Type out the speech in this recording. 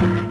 Bye.